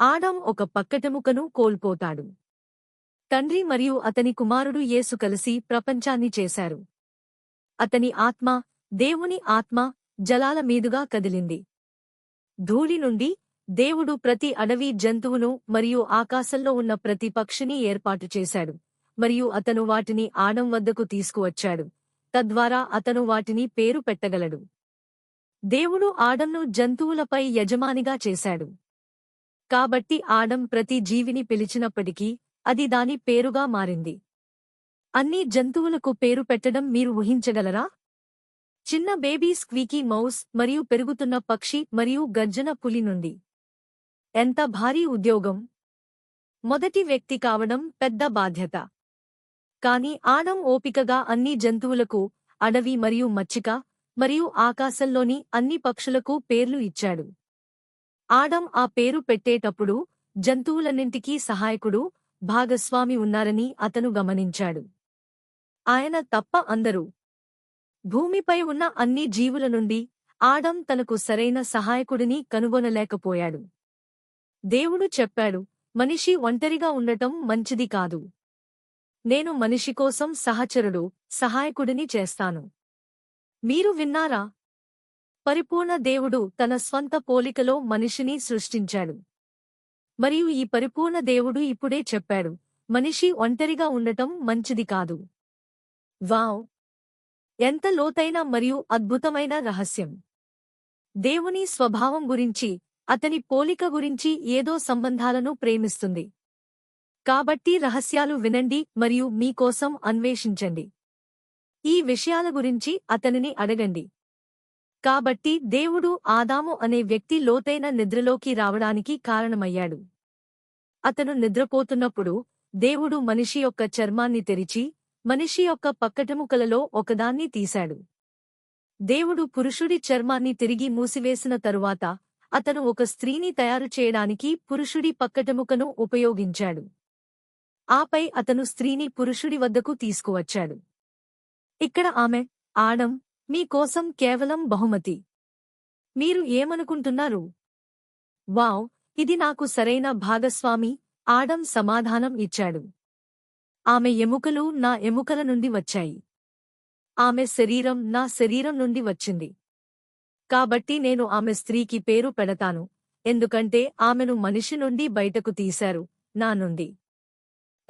ఆడం ఒక పక్కటెముకను కోల్పోతాడు. తండ్రి మరియు అతని కుమారుడు యేసు కలిసి ప్రపంచాన్ని చేశారు. అతని ఆత్మ దేవుని ఆత్మ జలాల మీదుగా కదిలింది. ధూళి నుండి దేవుడు ప్రతి అడవి జంతువును మరియు ఆకాశంలో ఉన్న ప్రతి పక్షిని ఏర్పాటు చేశాడు. మరియు అతను వాటిని ఆడం వద్దకు తీసుకువచ్చాడు. తద్వారా అతను వాటిని పేరు పెట్టగలడు. దేవుడు ఆడంను జంతువులపై యజమానిగా చేశాడు. కాబట్టి ఆడం ప్రతి జీవిని పిలిచినప్పటికీ అది దాని పేరుగా మారింది. అన్ని జంతువులకు పేరు పెట్టడం మీరు ఊహించగలరా? చిన్న బేబీ స్క్వీకీ మౌస్ మరియు పెరుగుతున్న పక్షి మరియు గర్జన పులి నుండి. ఎంత భారీ ఉద్యోగం? మొదటి వ్యక్తి కావడం పెద్ద బాధ్యత. కాని ఆడం ఓపికగా అన్ని జంతువులకు అడవి మరియు మచ్చిక మరియు ఆకాశంలోని అన్ని పక్షులకు పేర్లు ఇచ్చాడు. ఆడం ఆ పేరు పెట్టేటప్పుడు జంతువులన్నింటికీ సహాయకుడు భాగస్వామి ఉన్నారని అతను గమనించాడు. ఆయన తప్ప అందరూ. భూమిపై ఉన్న అన్ని జీవుల నుండి ఆడం తనకు సరైన సహాయకుడిని కనుగొనలేకపోయాడు. దేవుడు చెప్పాడు మనిషి ఒంటరిగా ఉండటం మంచిది కాదు. నేను మనిషి కోసం సహచరుడు సహాయకుడిని చేస్తాను. మీరు విన్నారా? పరిపూర్ణ దేవుడు తన స్వంత పోలికలో మనిషిని సృష్టించాడు. మరియు ఈ పరిపూర్ణ దేవుడు ఇప్పుడే చెప్పాడు మనిషి ఒంటరిగా ఉండటం మంచిది కాదు. వావ్! ఎంత లోతైన మరియు అద్భుతమైన రహస్యం! దేవుని స్వభావం గురించి అతని పోలిక గురించి ఏదో సంబంధాలను ప్రేమిస్తుంది. కాబట్టి రహస్యాలు వినండి మరియు మీకోసం అన్వేషించండి. ఈ విషయాల గురించి అతనిని అడగండి. కాబట్టి దేవుడు ఆదాము అనే వ్యక్తి లోతైన నిద్రలోకి రావడానికి కారణమయ్యాడు. అతను నిద్రపోతున్నప్పుడు దేవుడు మనిషి యొక్క చర్మాన్ని తెరిచి మనిషి యొక్క పక్కటెముకలలో ఒకదాన్ని తీశాడు. దేవుడు పురుషుడి చర్మాన్ని తిరిగి మూసివేసిన తరువాత అతను ఒక స్త్రీని తయారు చేయడానికి పురుషుడి పక్కటెముకను ఉపయోగించాడు. ఆపై అతను స్త్రీని పురుషుడి వద్దకు తీసుకువచ్చాడు. ఇక్కడ ఆమె ఆడం మీకోసం కేవలం బహుమతి. మీరు ఏమనుకుంటున్నారు? వావ్ ఇది నాకు సరైన భాగస్వామి ఆడం సమాధానం ఇచ్చాడు. ఆమె ఎముకలు నా ఎముకల నుండి వచ్చాయి. ఆమె శరీరం నా శరీరం నుండి వచ్చింది. కాబట్టి నేను ఆమె స్త్రీకి పేరు పెడతాను ఎందుకంటే ఆమెను మనిషి నుండి బయటకు తీశారు నా నుండి.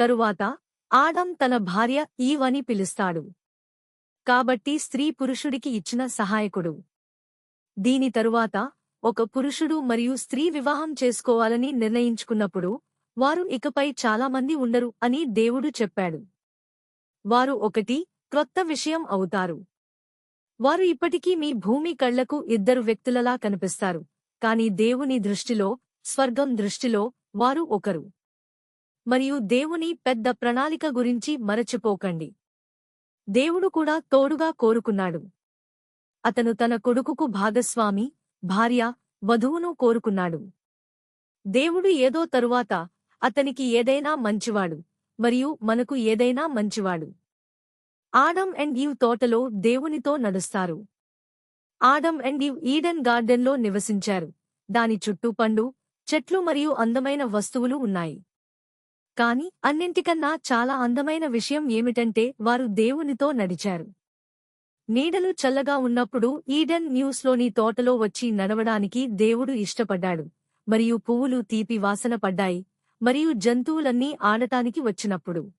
తరువాత ఆడం తన భార్య ఈవని పిలుస్తాడు. కాబట్టి స్త్రీ పురుషుడికి ఇచ్చిన సహాయకుడు. దీని తరువాత ఒక పురుషుడు మరియు స్త్రీ వివాహం చేసుకోవాలని నిర్ణయించుకున్నప్పుడు వారు ఇకపై చాలామంది ఉండరు అని దేవుడు చెప్పాడు. వారు ఒకటి క్రొత్త విషయం అవుతారు. వారు ఇప్పటికీ మీ భూమి కళ్ళకు ఇద్దరు వ్యక్తులలా కనిపిస్తారు కాని దేవుని దృష్టిలో స్వర్గం దృష్టిలో వారు ఒకరు. మరియు దేవుని పెద్ద ప్రణాళిక గురించి మరచిపోకండి. దేవుడు కూడా తోడుగా కోరుకున్నాడు. అతను తన కొడుకుకు భాగస్వామి భార్య వధువును కోరుకున్నాడు. దేవుడు ఏదో తరువాత అతనికి ఏదైనా మంచివాడు మరియు మనకు ఏదైనా మంచివాడు. ఆడం అండ్ ఈవ్ తోటలో దేవునితో నడుస్తారు. ఆడం అండ్ ఈవ్ ఈడెన్ గార్డెన్లో నివసించారు. దాని చుట్టూ పండు చెట్లు మరియు అందమైన వస్తువులు ఉన్నాయి. కాని అన్నింటికన్నా చాలా అందమైన విషయం ఏమిటంటే వారు దేవునితో నడిచారు. నీడలు చల్లగా ఉన్నప్పుడు ఈడెన్ న్యూస్లోని తోటలో వచ్చి నడవడానికి దేవుడు ఇష్టపడ్డాడు. మరియు పువ్వులు తీపి వాసన పడ్డాయి. మరియు జంతువులన్నీ ఆడటానికి వచ్చినప్పుడు.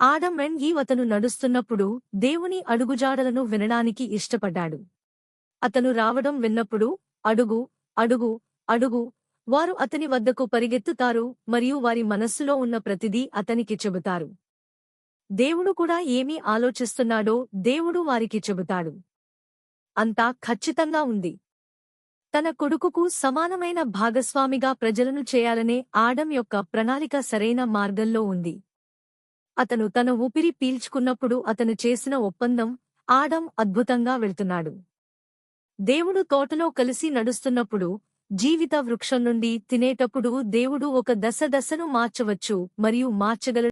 ఆడం అండ్ ఈ అతను నడుస్తున్నప్పుడు దేవుని అడుగుజాడలను వినడానికి ఇష్టపడ్డాడు. అతను రావడం విన్నప్పుడు అడుగు అడుగు అడుగు వారు అతని వద్దకు పరిగెత్తుతారు మరియు వారి మనస్సులో ఉన్న ప్రతిదీ అతనికి చెబుతారు. దేవుడు కూడా ఏమీ ఆలోచిస్తున్నాడో దేవుడు వారికి చెబుతాడు. అంతా ఖచ్చితంగా ఉంది. తన కొడుకుకు సమానమైన భాగస్వామిగా ప్రజలను చేయాలనే ఆడం యొక్క ప్రణాళిక సరైన మార్గంలో ఉంది. అతను తన ఊపిరి పీల్చుకున్నప్పుడు అతను చేసిన ఒప్పందం ఆడం అద్భుతంగా వెళ్తున్నాడు. దేవుడు తోటలో కలిసి నడుస్తున్నప్పుడు జీవిత వృక్షం నుండి తినేటప్పుడు దేవుడు ఒక దశ దశను మార్చవచ్చు మరియు మార్చగల